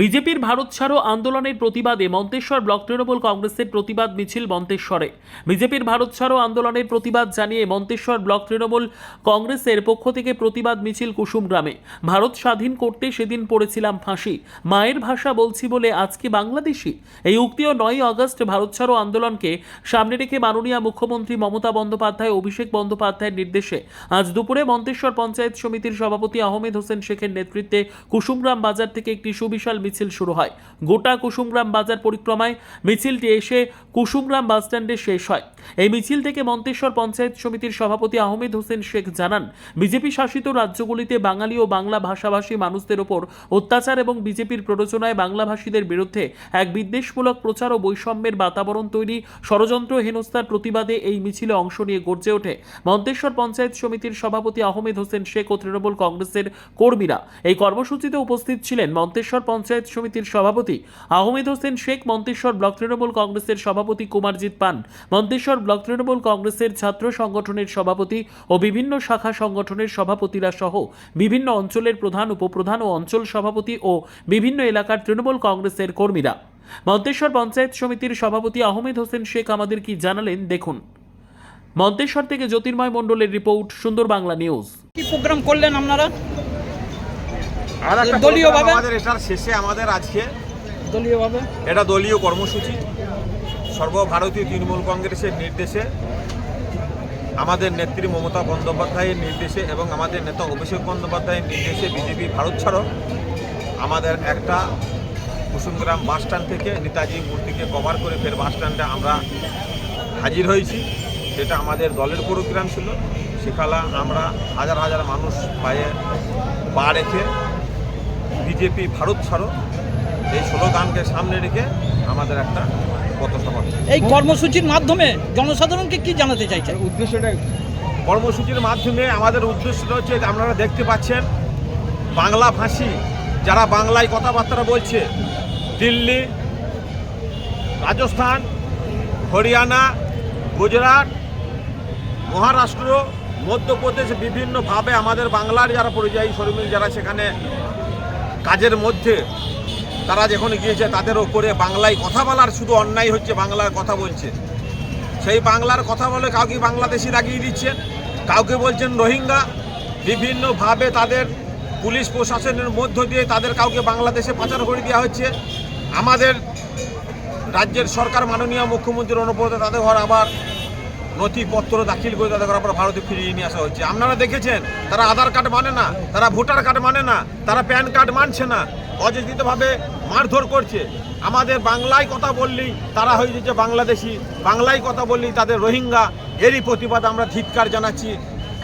বিজেপির ভারত ছাড়ো আন্দোলনের প্রতিবাদে মন্তেশ্বর ব্লক তৃণমূল কংগ্রেসের প্রতিবাদ মিছিল মন্তেশ্বরে। বিজেপির ভারত ছাড়ো আন্দোলনের প্রতিবাদ জানিয়ে মন্তেশ্বর ব্লক তৃণমূল কংগ্রেসের পক্ষ থেকে প্রতিবাদ মিছিল কুসুম গ্রামে ভারত স্বাধীন করতে সেদিন পড়েছিলাম ফাঁসি। মায়ের ভাষা বলছি বলে আজকে বাংলাদেশি? এই উক্তিও নয় আগস্ট ভারত ছাড়ো আন্দোলনকে সামনে রেখে মাননীয় মুখ্যমন্ত্রী মমতা বন্দ্যোপাধ্যায় অভিষেক বন্দ্যোপাধ্যায়ের নির্দেশে। আজ দুপুরে মন্তেশ্বর পঞ্চায়েত সমিতির সভাপতি আহমেদ হোসেন শেখের নেতৃত্বে কুসুমগ্রাম বাজার থেকে একটি সুবিশাল মিছিল শুরু হয়। গোটা কুসুমগ্রাম বাজার পরিক্রমায় মিছিলটি এসে কুসুমগ্রাম বাসস্ট্যান্ডে শেষ হয়। এই মিছিল থেকে মন্তেশ্বর পঞ্চায়েত সমিতির সভাপতি আহমেদ হোসেন শেখ জানান, বিজেপি শাসিত রাজ্যগুলিতে বাঙালি ও বাংলা ভাষাভাষী মানুষদের ওপর অত্যাচার এবং বিজেপির প্ররোচনায় বাংলাভাষীদের বিরুদ্ধে এক বিদ্বেষমূলক প্রচার ও বৈষম্যের বাতাবরণ তৈরি ষড়যন্ত্র হেনস্থার প্রতিবাদে এই মিছিলে অংশ নিয়ে গর্জে ওঠে মন্তেশ্বর পঞ্চায়েত সমিতির সভাপতি আহমেদ হোসেন শেখ ও তৃণমূল কংগ্রেসের কর্মীরা। এই কর্মসূচিতে উপস্থিত ছিলেন মন্তেশ্বর পঞ্চায়েত সমিতির সভাপতি আহমেদ হোসেন শেখ, মন্তেশ্বর ব্লক তৃণমূল কংগ্রেসের সভাপতি কুমারজিৎ পান, মন্তেশ্বর ব্লক তৃণমূল কংগ্রেসের ছাত্র সংগঠনের সভাপতি ও বিভিন্ন শাখা সংগঠনের সভাপতিরা সহ বিভিন্ন অঞ্চলের প্রধান, উপপ্রধান ও অঞ্চল সভাপতি ও বিভিন্ন এলাকার তৃণমূল কংগ্রেসের কর্মীরা। মন্তেশ্বর পঞ্চায়েত সমিতির সভাপতি আহমেদ হোসেন শেখ আমাদের কি জানালেন? দেখুন। মন্তেশ্বর থেকে জ্যোতির্ময় মণ্ডলের রিপোর্ট, সুন্দর বাংলা নিউজ। কি প্রোগ্রাম করলেন আপনারা? দলীয়ভাবে? আমাদের এটার শেষে আমাদের আজকে। দলীয়ভাবে এটা দলীয় কর্মসূচি। সর্বভারতীয় তৃণমূল কংগ্রেসের নির্দেশে আমাদের নেত্রী মমতা বন্দ্যোপাধ্যায়ের নির্দেশে এবং আমাদের নেতা অভিষেক বন্দ্যোপাধ্যায়ের নির্দেশে বিজেপি ভারত ছাড়ো। আমাদের একটা কুসুমগ্রাম বাস স্ট্যান্ড থেকে নেতাজি মূর্তিকে কভার করে ফের বাস স্ট্যান্ডে আমরা হাজির হয়েছি। সেটা আমাদের দলের প্রোগ্রাম ছিল। সেখানে আমরা হাজার হাজার মানুষ পায়ে পা রেখে বিজেপি ভারত ছাড়ো। এই স্লোগানকে সামনে রেখে আমাদের একটা পথসভা। এই কর্মসূচির মাধ্যমে জনসাধারণকে কি জানাতে চাইছেন? উদ্দেশ্যটা কর্মসূচির মাধ্যমে আমাদের উদ্দেশ্যটা হচ্ছে যে আপনারা দেখতে পাচ্ছেন বাংলা ভাষী যারা বাংলায় কথাবার্তা বলছে দিল্লি রাজস্থান হরিয়ানা গুজরাট মহারাষ্ট্র মধ্যপ্রদেশ বিভিন্নভাবে আমাদের বাংলার যারা পরিযায়ী শ্রমিক যারা সেখানে কাজের মধ্যে তারা যখন গিয়েছে, তাদের ওপরে বাংলায় কথা বলার শুধু অন্যায় হচ্ছে, বাংলার কথা বলছে। সেই বাংলার কথা বলে কাউকে বাংলাদেশি লাগিয়ে দিচ্ছেন কাউকে বলছেন রোহিঙ্গা। বিভিন্নভাবে তাদের পুলিশ প্রশাসনের মধ্য দিয়ে তাদের কাউকে বাংলাদেশে পাচার করে দেওয়া হচ্ছে। আমাদের রাজ্যের সরকার, মাননীয় মুখ্যমন্ত্রীর অনুপ্রদে তাদের ঘর আবার নথিপত্র দাখিল করে তাদের আবার ভারতে ফিরিয়ে নিয়ে আসা হচ্ছে। আপনারা দেখেছেন, তারা আধার কার্ড মানে না, তারা ভোটার কার্ড মানে না, তারা প্যান কার্ড মানছে না, অযোচিতভাবে মারধর করছে। আমাদের বাংলায় কথা বললেই তারা হয়ে যাচ্ছে বাংলাদেশি, বাংলায় কথা বললেই তাদের রোহিঙ্গা। এরই প্রতিবাদ আমরা ধিক্কার জানাচ্ছি।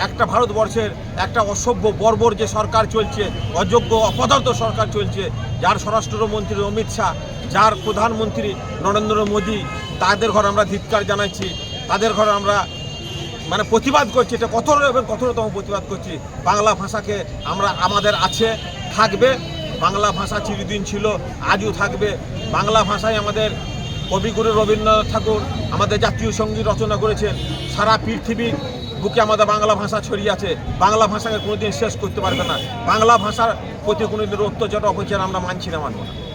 একটা ভারতবর্ষের একটা অসভ্য, বর্বর যে সরকার চলছে, অযোগ্য, অপদার্থ সরকার চলছে, যার স্বরাষ্ট্রমন্ত্রী অমিত শাহ, যার প্রধানমন্ত্রী নরেন্দ্র মোদী, তাদের ঘর আমরা ধিক্কার জানাচ্ছি। তাদের ঘর আমরা মানে প্রতিবাদ করছি, এটা কঠোর এবং কঠোরতম প্রতিবাদ করছি, বাংলা ভাষাকে আমরা, আমাদের আছে, থাকবে, বাংলা ভাষা চিরদিন ছিল, আজও থাকবে, বাংলা ভাষায় আমাদের কবিগুরু রবীন্দ্রনাথ ঠাকুর, আমাদের জাতীয় সংগীত রচনা করেছেন, সারা পৃথিবীর বুকে আমাদের বাংলা ভাষা ছড়িয়ে আছে, বাংলা ভাষাকে কোনোদিন শেষ করতে পারবে না, বাংলা ভাষার প্রতি কোনোদিন অত্যাচার অপচার আমরা মানছি না, মানব না।